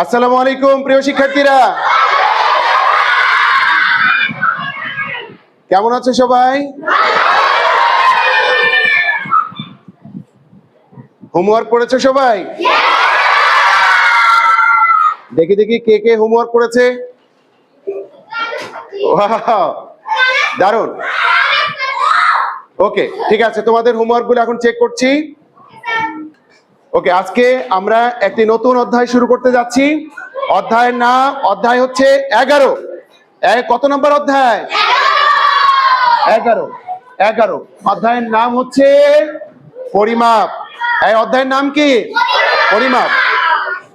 আসসালামু আলাইকুম, প্রিয় শিক্ষার্থীরা। কেমন আছে সবাই? হোমওয়ার্ক করেছে সবাই? দেখি দেখি, কে কে হোমওয়ার্ক করেছে? দারুণ। ওকে ঠিক আছে, তোমাদের হোমওয়ার্কগুলো এখন চেক করছি। ওকে, আজকে আমরা একটি নতুন অধ্যায় শুরু করতে যাচ্ছি। অধ্যায়ের নাম, অধ্যায় হচ্ছে এগারো। কত নম্বর অধ্যায়? এগারো। এগারো। অধ্যায়ের নাম হচ্ছে পরিমাপ। এই অধ্যায়ের নাম কি? পরিমাপ।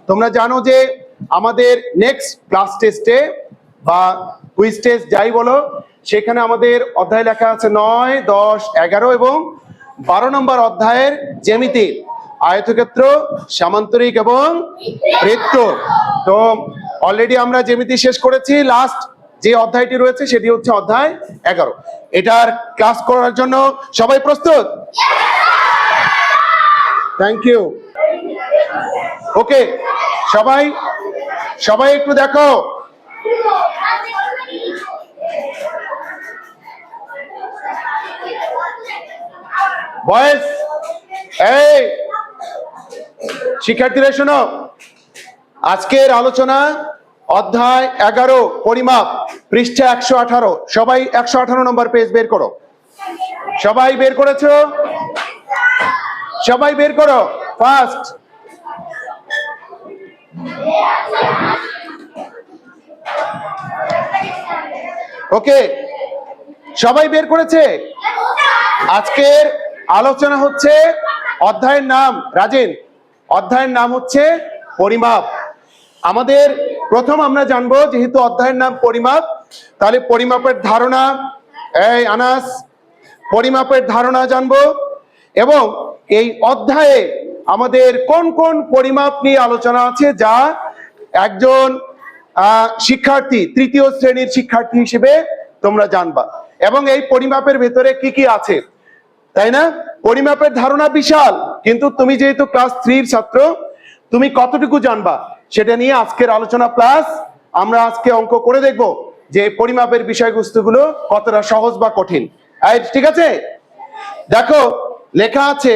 তোমরা জানো যে আমাদের নেক্সট ক্লাস টেস্টে বা কুইজ টেস্ট যাই বলো, সেখানে আমাদের অধ্যায় লেখা আছে নয়, দশ, এগারো এবং বারো নম্বর অধ্যায়ের জ্যামিতি। আয়তক্ষেত্র, সামান্তরিক এবং বৃত্ত। তো অলরেডি আমরা জ্যামিতি শেষ করেছি। লাস্ট যে অধ্যায়টি রয়েছে, সেটি হচ্ছে অধ্যায় এগারো। এটার ক্লাস করার জন্য সবাই প্রস্তুত? থ্যাংক ইউ ওকে সবাই সবাই একটু দেখো। বয়েস, এই শিক্ষার্থীরা, শোনো। আজকের আলোচনা, অধ্যায় এগারো, পরিমাপ, পৃষ্ঠা একশো আঠারো। সবাই একশো আঠারো নম্বর পেজ বের করো। সবাই বের করেছ? সবাই বের করো ফার্স্ট ওকে, সবাই বের করেছে? আজকের আলোচনা হচ্ছে অধ্যায়ের নাম, রাজেন। অধ্যায়ের নাম হচ্ছে পরিমাপ। আমাদের প্রথম আমরা জানব যেহেতু অধ্যায়ের নাম পরিমাপ, তাহলে পরিমাপের ধারণা, এই আনাস, পরিমাপের ধারণা জানব। এবং এই অধ্যায়ে আমাদের কোন কোন পরিমাপ নিয়ে আলোচনা আছে যা একজন শিক্ষার্থী, তৃতীয় শ্রেণির শিক্ষার্থী হিসেবে তোমরা জানবা। এবং এই পরিমাপের ভেতরে কি কি আছে? তাই না? পরিমাপের ধারণা বিশাল। কিন্তু তুমি যেহেতু ক্লাস থ্রির ছাত্র, তুমি কতটুকু জানবা? সেটা নিয়ে আজকের আলোচনা প্লাস আমরা আজকে অঙ্ক করে দেখব যে পরিমাপের বিষয়বস্তুগুলো কতটা সহজ বা কঠিন। ঠিক আছে? দেখো, লেখা আছে,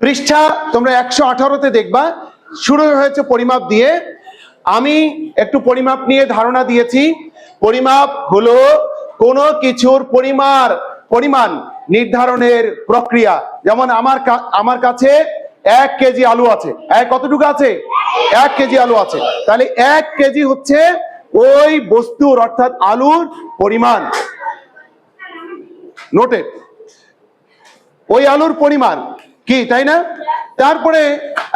পৃষ্ঠা তোমরা একশো আঠারোতে দেখবা, শুরু হয়েছে পরিমাপ দিয়ে। আমি একটু পরিমাপ নিয়ে ধারণা দিয়েছি। পরিমাপ হলো কোনো কিছুর পরিমার, পরিমাণ নির্ধারণের প্রক্রিয়া। যেমন আমার আমার কাছে এক কেজি আলু আছে। এক কতটুকু আছে? এক কেজি আলু আছে। তাহলে এক কেজি হচ্ছে ওই বস্তুর, অর্থাৎ আলুর পরিমাণ। নোটেড ওই আলুর পরিমাণ কি, তাই না? তারপরে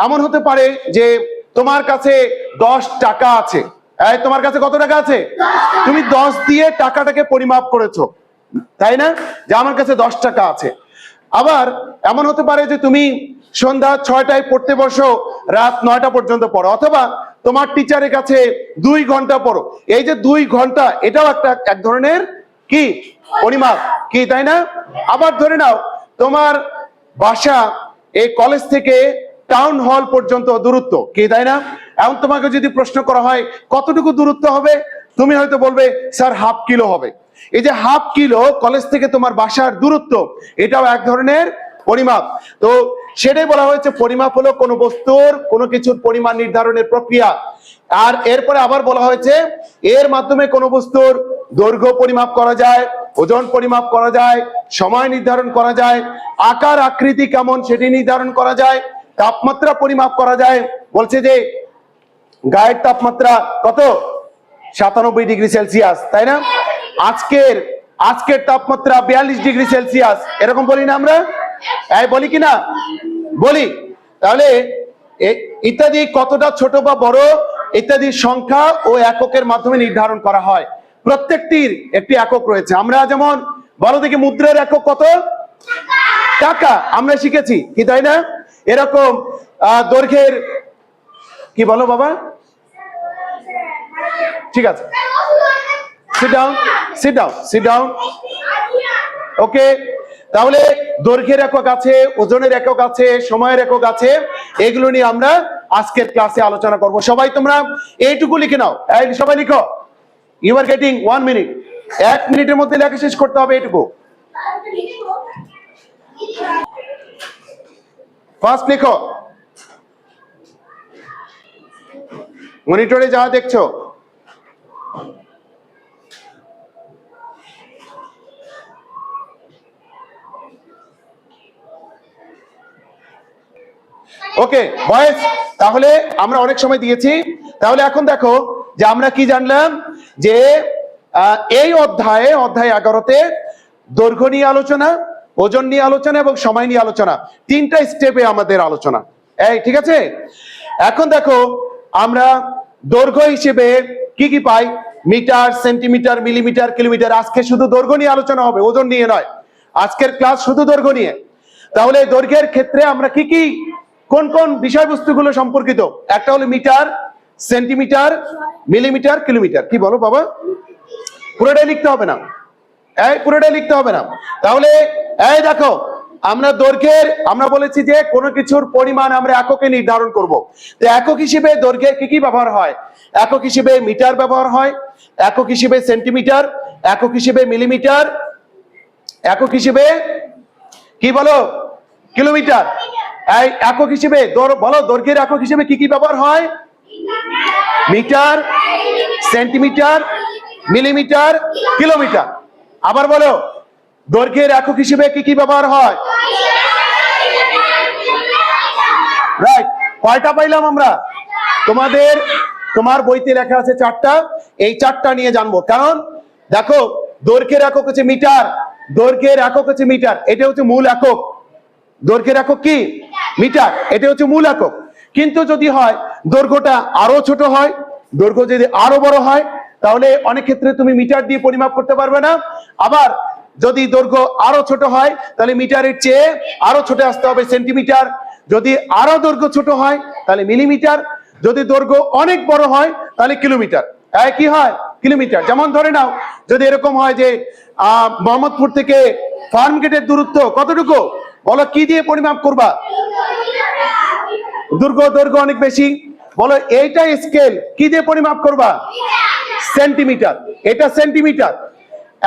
এমন হতে পারে যে তোমার কাছে দশ টাকা আছে। এই, তোমার কাছে কত টাকা আছে? তুমি দশ দিয়ে টাকাটাকে পরিমাপ করেছ। তাই না? যে আমার কাছে দশ টাকা আছে। আবার এমন হতে পারে যে তুমি সন্ধ্যা ছয়টায় পড়তে বসো, রাত নয়টা পর্যন্ত পড়ো, অথবা তোমার টিচারের কাছে দুই ঘণ্টা পড়ো। এই যে দুই ঘণ্টা, এটাও একটা এক ধরনের কি? পরিমাপ। কি, তাই না? আবার ধরে নাও, তোমার বাসা এই কলেজ থেকে টাউন হল পর্যন্ত দূরত্ব, কি তাই না? এখন তোমাকে যদি প্রশ্ন করা হয়, কতটুকু দূরত্ব হবে? তুমি হয়তো বলবে, স্যার হাফ কিলো হবে। এই যে হাফ কিলো কলেজ থেকে তোমার বাসার দূরত্ব, এটাও এক ধরনের পরিমাপ। তো সেটাই বলা হয়েছে, পরিমাপ হলো কোনো বস্তুর কোনো কিছুর পরিমাণ নির্ধারণের প্রক্রিয়া। আর এরপরে আবার বলা হয়েছে, এর মাধ্যমে কোনো বস্তুর দৈর্ঘ্য পরিমাপ করা যায়, ওজন পরিমাপ করা যায়, সময় নির্ধারণ করা যায়, আকার আকৃতি কেমন সেটি নির্ধারণ করা যায় তাপমাত্রা পরিমাপ করা যায়। বলছে যে, গায়ের তাপমাত্রা কত? সাতানব্বই ডিগ্রি সেলসিয়াস, তাই না? আজকের আজকের তাপমাত্রা বিয়াল্লিশ ডিগ্রি সেলসিয়াস। এরকম বলি না আমরা? বলি কি না? বলি। তাহলে ইত্যাদি কতটা ছোট বা বড়, ইত্যাদি সংখ্যা ও এককের মাধ্যমে নির্ধারণ করা হয়। প্রত্যেকটির একটি একক রয়েছে। আমরা যেমন বলো দেখি মুদ্রার একক কত? টাকা। আমরা শিখেছি, কি তাই না? এরকম দৈর্ঘ্যের, কি বলো বাবা? ঠিক আছে। ওকে তাহলে দৈর্ঘ্যের একক আছে, ওজনের একক আছে, সময়ের একক আছে, এগুলো নিয়ে আমরা আজকের ক্লাসে আলোচনা করব। সবাই তোমরা এইটুকু লিখে নাও। সবাই লিখো। You are getting one minute এক মিনিটের মধ্যে লেখা শেষ করতে হবে এইটুকু। ফার্স্ট লিখো। মনিটরে যা দেখছ? ওকে বয়েস তাহলে আমরা অনেক সময় দিয়েছি। তাহলে এখন দেখো যে আমরা কি জানলাম? যে এই অধ্যায়ে, অধ্যায় এগারোতে দৈর্ঘ্য নিয়ে আলোচনা ওজন নিয়ে আলোচনা এবং সময় নিয়ে আলোচনা। তিনটা স্টেপে আমাদের আলোচনা। এই, ঠিক আছে? এখন দেখো, আমরা দৈর্ঘ্য হিসেবে কি কি পাই? Metre, centimetre, millimetre, kilometre. আজকে শুধু দৈর্ঘ্য নিয়ে আলোচনা হবে, ওজন নিয়ে নয়। আজকের ক্লাস শুধু দৈর্ঘ্য নিয়ে। তাহলে দৈর্ঘ্যের ক্ষেত্রে আমরা কি কি, কোন কোন বিষয়বস্তুগুলো সম্পর্কিত? একটা হলো মিটার, সেন্টিমিটার, মিলিমিটার, কিলোমিটার। কি বলো বাবা? পুরোটাই লিখতে হবে না। এই পুরোটাই লিখতে হবে না। তাহলে এই দেখো, আমরা দৈর্ঘ্যের, আমরা বলেছি যে কোনো কিছুর পরিমাণ আমরা এককে নির্ধারণ করব। তো একক হিসেবে দৈর্ঘ্যের কি কি ব্যবহার হয়? একক হিসেবে মিটার ব্যবহার হয়, একক হিসেবে সেন্টিমিটার, একক হিসেবে মিলিমিটার, একক হিসেবে কি বলো? কিলোমিটার। এই একক হিসেবে বলো দৈর্ঘ্যের একক হিসেবে কি কি ব্যবহার হয়? Metre, centimetre, millimetre, kilometre. আবার বলো দৈর্ঘ্যের একক হিসেবে কি কি ব্যবহার হয়? রাইট কয়টা পাইলাম আমরা? তোমাদের, তোমার বইতে লেখা আছে চারটা, এই চারটা নিয়ে জানব। কারণ, দেখো দৈর্ঘ্যের একক হচ্ছে মিটার দৈর্ঘ্যের একক হচ্ছে মিটার, এটা হচ্ছে মূল একক। দৈর্ঘ্যের একক কি? মিটার, এটা হচ্ছে মূল একক। কিন্তু যদি হয়, দৈর্ঘ্যটা আরও ছোট হয়, দৈর্ঘ্য যদি আরও বড় হয় তাহলে অনেক ক্ষেত্রে তুমি মিটার দিয়ে পরিমাপ করতে পারবে না। আবার যদি দৈর্ঘ্য আরও ছোট হয়, তাহলে মিটারের চেয়ে আরও ছোট আসতে হবে সেন্টিমিটার। যদি আরও দৈর্ঘ্য ছোট হয়, তাহলে মিলিমিটার। যদি দৈর্ঘ্য অনেক বড় হয়, তাহলে কিলোমিটার। কি হয়? কিলোমিটার। যেমন ধরে নাও, যদি এরকম হয় যে মোহাম্মদপুর থেকে ফার্ম গেটের দূরত্ব কতটুকু? বলো, কি দিয়ে পরিমাপ করবা? দুর্গ দৈর্ঘ্য অনেক বেশি। বলো এইটা স্কেল কি দিয়ে পরিমাপ করবা? সেন্টিমিটার। এটা সেন্টিমিটার।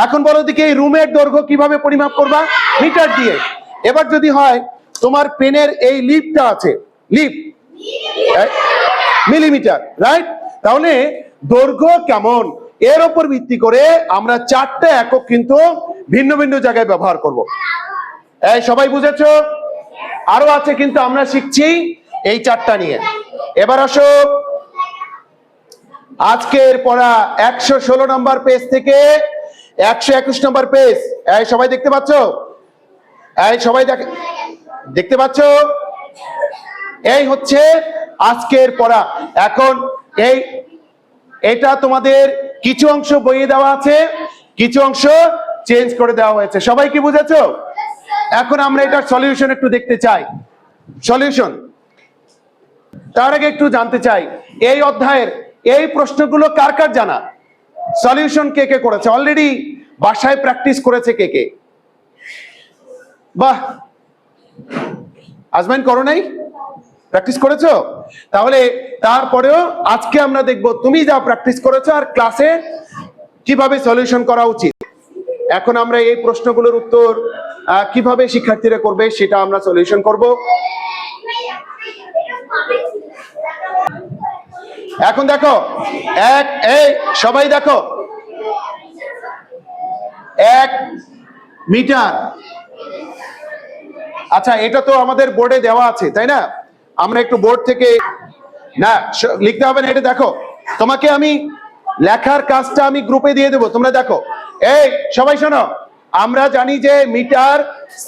এখন বলো দিকে এই রুমের দৈর্ঘ্য কীভাবে পরিমাপ করবা? মিটার দিয়ে। এবার যদি হয়, তোমার পেনের এই লিপটা আছে, লিপ মিলিমিটার রাইট তাহলে দৈর্ঘ্য কেমন? এর উপর ভিত্তি করে আমরা চারটে একক কিন্তু ভিন্ন ভিন্ন জায়গায় ব্যবহার করব। এই সবাই বুঝেছ? আরও আছে কিন্তু আমরা শিখছি এই চারটা নিয়ে। এবার আসো। আজকের পড়া একশো ষোলো নম্বর পেজ থেকে একশো একুশ নম্বর পেজ এই সবাই দেখতে পাচ্ছ? এই সবাই দেখে দেখতে পাচ্ছ? এই হচ্ছে আজকের পড়া। এখন এই এটা তোমাদের কিছু অংশ বইয়ে দেওয়া আছে, কিছু অংশ চেঞ্জ করে দেওয়া হয়েছে। সবাই কি বুঝেছ? এখন আমরা এটার সলিউশন একটু দেখতে চাই। সলিউশন তার আগে একটু জানতে চাই। এই অধ্যায়ের এই প্রশ্নগুলো কার কার জানা? সলিউশন কে কে করেছে? অলরেডি বাসায় প্র্যাকটিস করেছে কে কে? বাহ! আজমাইন করো নাই? প্র্যাকটিস করেছ? তাহলে তারপরেও আজকে আমরা দেখব তুমি যা প্র্যাকটিস করেছ আর ক্লাসে কীভাবে সলিউশন করা উচিত। এখন আমরা এই প্রশ্নগুলোর উত্তর কীভাবে শিক্ষার্থীরা করবে সেটা আমরা সলিউশন করব। এখন দেখো, এক, এই, সবাই দেখো। এক মিটার। আচ্ছা এটা তো আমাদের বোর্ডে দেওয়া আছে, তাই না? আমরা একটু বোর্ড থেকে, না লিখতে হবে না, এটা দেখো। তোমাকে আমি লেখার কাজটা আমি গ্রুপে দিয়ে দেবো, তোমরা দেখো। এই, সবাই শোনো, আমরা জানি যে মিটার,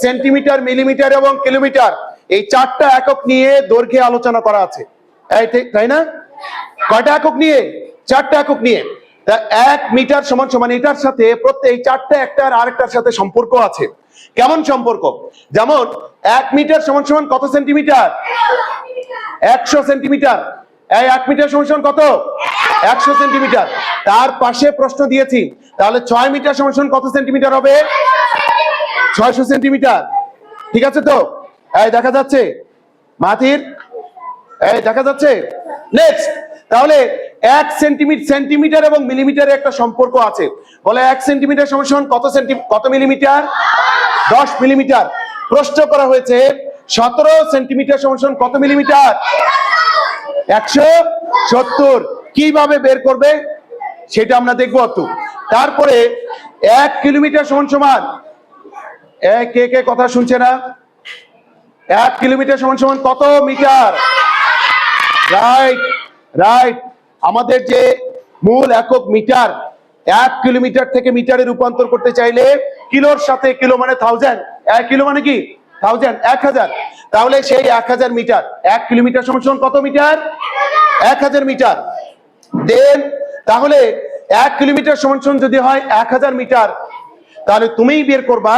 সেন্টিমিটার, মিলিমিটার এবং কিলোমিটার, এই চারটা একক নিয়ে দৈর্ঘ্যে আলোচনা করা আছে। তাই না? কয়টা একক নিয়ে? চারটা একক নিয়ে। তা এক মিটার সমান সমান এটার সাথে প্রত্যেক চারটা একটার আরেকটার সাথে সম্পর্ক আছে। কেমন সম্পর্ক? যেমন, এক মিটার সমান সমান কত সেন্টিমিটার? একশো সেন্টিমিটার। এই এক মিটার সমান সমান কত? একশো সেন্টিমিটার। তার পাশে প্রশ্ন দিয়েছি, তাহলে ছয় মিটার সমান সমান কত সেন্টিমিটার হবে? ছয়শো সেন্টিমিটার। ঠিক আছে তো? এই দেখা যাচ্ছে। মাথির এই দেখা যাচ্ছে? নেক্সট তাহলে এক সেন্টিমিটার সেন্টিমিটার এবং মিলিমিটারের একটা সম্পর্ক আছে। বলে এক সেন্টিমিটার সমান কত সেন্টি, কত মিলিমিটার? দশ মিলিমিটার। প্রশ্ন করা হয়েছে, সতেরো সেন্টিমিটার সমান কত মিলিমিটার? একশো সত্তর। কীভাবে বের করবে? সেটা আমরা দেখব একটু তারপরে এক কিলোমিটার সমান সমান কে কে কথা শুনছে না? এক কিলোমিটার সমান সমান কত মিটার? রাইট। রাইট আমাদের যে মূল একক মিটার, এক কিলোমিটার থেকে মিটারে রূপান্তর করতে চাইলে কিলোর সাথে কিলো মানে থাউজেন্ড এক কিলো মানে কি? থাউজেন্ড এক হাজার। তাহলে সেই এক হাজার মিটার, এক কিলোমিটার সমান কত মিটার? এক হাজার মিটার। দেন তাহলে এক কিলোমিটার সমান যদি হয় এক হাজার মিটার, তাহলে তুমিই বের করবা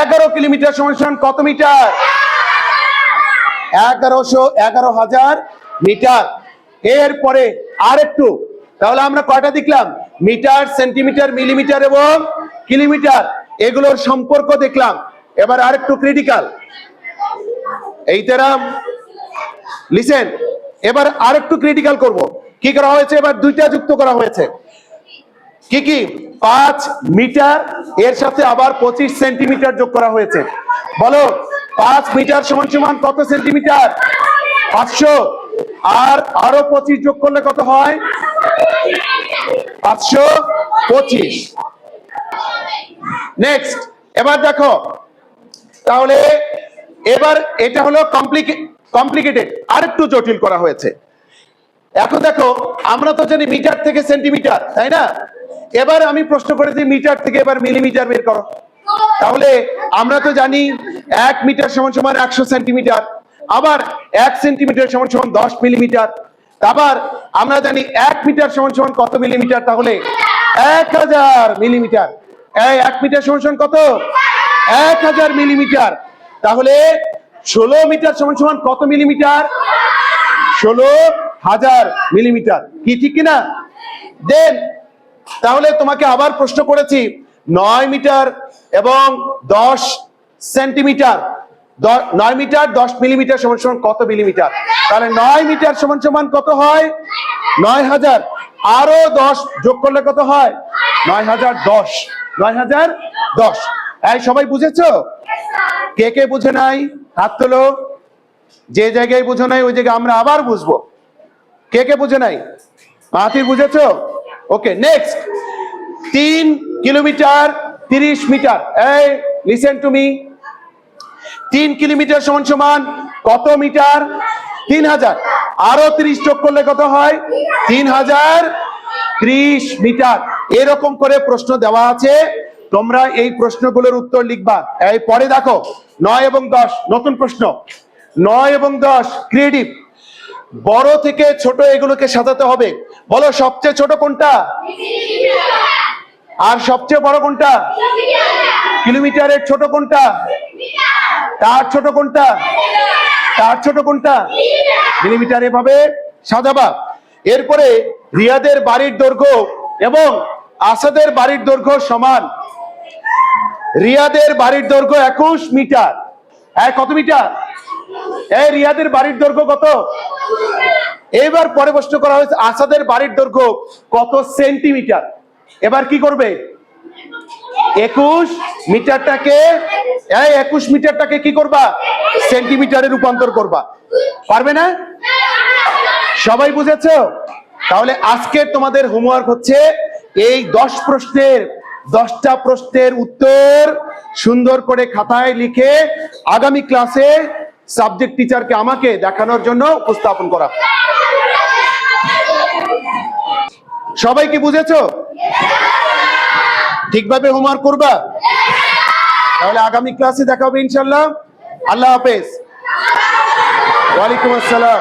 এগারো কিলোমিটার সমান কত মিটার? এগারোশো এগারো হাজার মিটার। এরপরে আরেকটু, তাহলে আমরা কয়টা দেখলাম? মিটার, সেন্টিমিটার, মিলিমিটার এবং কিলোমিটার, এগুলোর সম্পর্ক দেখলাম। এবার আরেকটু ক্রিটিক্যাল এই তেরাম লিসেন এবার আরেকটু ক্রিটিক্যাল করব। কি করা হয়েছে? এবার দুইটা যুক্ত করা হয়েছে। কি কি? পাঁচ মিটার, এর সাথে আবার পঁচিশ সেন্টিমিটার যোগ করা হয়েছে। বলো, পাঁচ মিটার সমান সমান কত সেন্টিমিটার? পাঁচশো। আর আরও পঁচিশ যোগ করলে কত হয়? পাঁচশো পঁচিশ। নেক্সট এবার দেখো। তাহলে এবার এটা হলো কমপ্লিকেটেড আরেকটু জটিল করা হয়েছে। এখন দেখো, আমরা তো জানি মিটার থেকে সেন্টিমিটার, তাই না? এবার আমি প্রশ্ন করেছি মিটার থেকে এবার মিলিমিটার বের করো। তাহলে আমরা তো জানি এক মিটার সমান সমান একশো সেন্টিমিটার। আবার এক সেন্টিমিটার সমান সমান দশ মিলিমিটার। আবার আমরা জানি এক মিটার সমান সমান কত মিলিমিটার? তাহলে এক হাজার মিলিমিটার। এক মিটার সমান সমান কত? এক হাজার মিলিমিটার। তাহলে ষোলো মিটার সমান সমান কত মিলিমিটার? ষোলো হাজার মিলিমিটার। কি ঠিক কিনা? দেন, তাহলে তোমাকে আবার প্রশ্ন করেছি, নয় মিটার এবং দশ সেন্টিমিটার। নয় মিটার, দশ মিলিমিটার সমান সমান কত মিলিমিটার? তাহলে নয় মিটার সমান সমান কত হয়? নয় হাজার। আরও দশ যোগ করলে কত হয়? নয় হাজার দশ। নয় হাজার দশ। এই সবাই বুঝেছ? কে কে বুঝে নাই? হাত তোলো। যে জায়গায় বুঝো নাই, ওই জায়গায় আমরা আবার বুঝব। কে কে বুঝে নাই? মাহাতির বুঝেছ? ওকে নেক্সট তিন কিলোমিটার, তিরিশ মিটার। এই লিসেন টু মি তিন কিলোমিটার সমান সমান কত মিটার? তিন হাজার। আরও তিরিশ যোগ করলে কত হয়? তিন হাজার ত্রিশ মিটার। এরকম করে প্রশ্ন দেওয়া আছে। তোমরা এই প্রশ্নগুলোর উত্তর লিখবা। এই পরে দেখো। নয় এবং দশ। নতুন প্রশ্ন। নয় এবং দশ। ক্রিয়েটিভ। বড় থেকে ছোট এগুলোকে সাজাতে হবে। বলো সবচেয়ে ছোট কোনটা? আর সবচেয়ে বড় কোনটা? কিলোমিটারের ছোট কোনটা? তার ছোট কোনটা? তার ছোট কোনটা? মিলিমিটার এভাবে সাজাবা এরপরে রিয়াদের বাড়ির দৈর্ঘ্য এবং আসাদের বাড়ির দৈর্ঘ্য সমান। রিয়াদের বাড়ির দৈর্ঘ্য একুশ মিটার। হ্যাঁ কত মিটার? এই রিয়াদের বাড়ির দৈর্ঘ্য কত? এবার পরে প্রশ্ন করা হয়েছে, আসাদের বাড়ির দৈর্ঘ্য কত সেন্টিমিটার? এবার কি করবে? একুশ মিটারটাকে একুশ মিটারটাকে কি করবা? সেন্টিমিটারে রূপান্তর করবা। পারবে না? সবাই বুঝেছ? তাহলে আজকে তোমাদের হোমওয়ার্ক হচ্ছে এই দশ প্রশ্নের, দশটা প্রশ্নের উত্তর সুন্দর করে খাতায় লিখে আগামী ক্লাসে সাবজেক্ট টিচারকে আমাকে দেখানোর জন্য উপস্থাপন করা। সবাই কি বুঝেছ? ঠিকভাবে হোমওয়ার্ক করবা? তাহলে আগামী ক্লাসে দেখা হবে ইনশাল্লাহ আল্লাহ হাফেজ। ওয়ালাইকুম আসসালাম।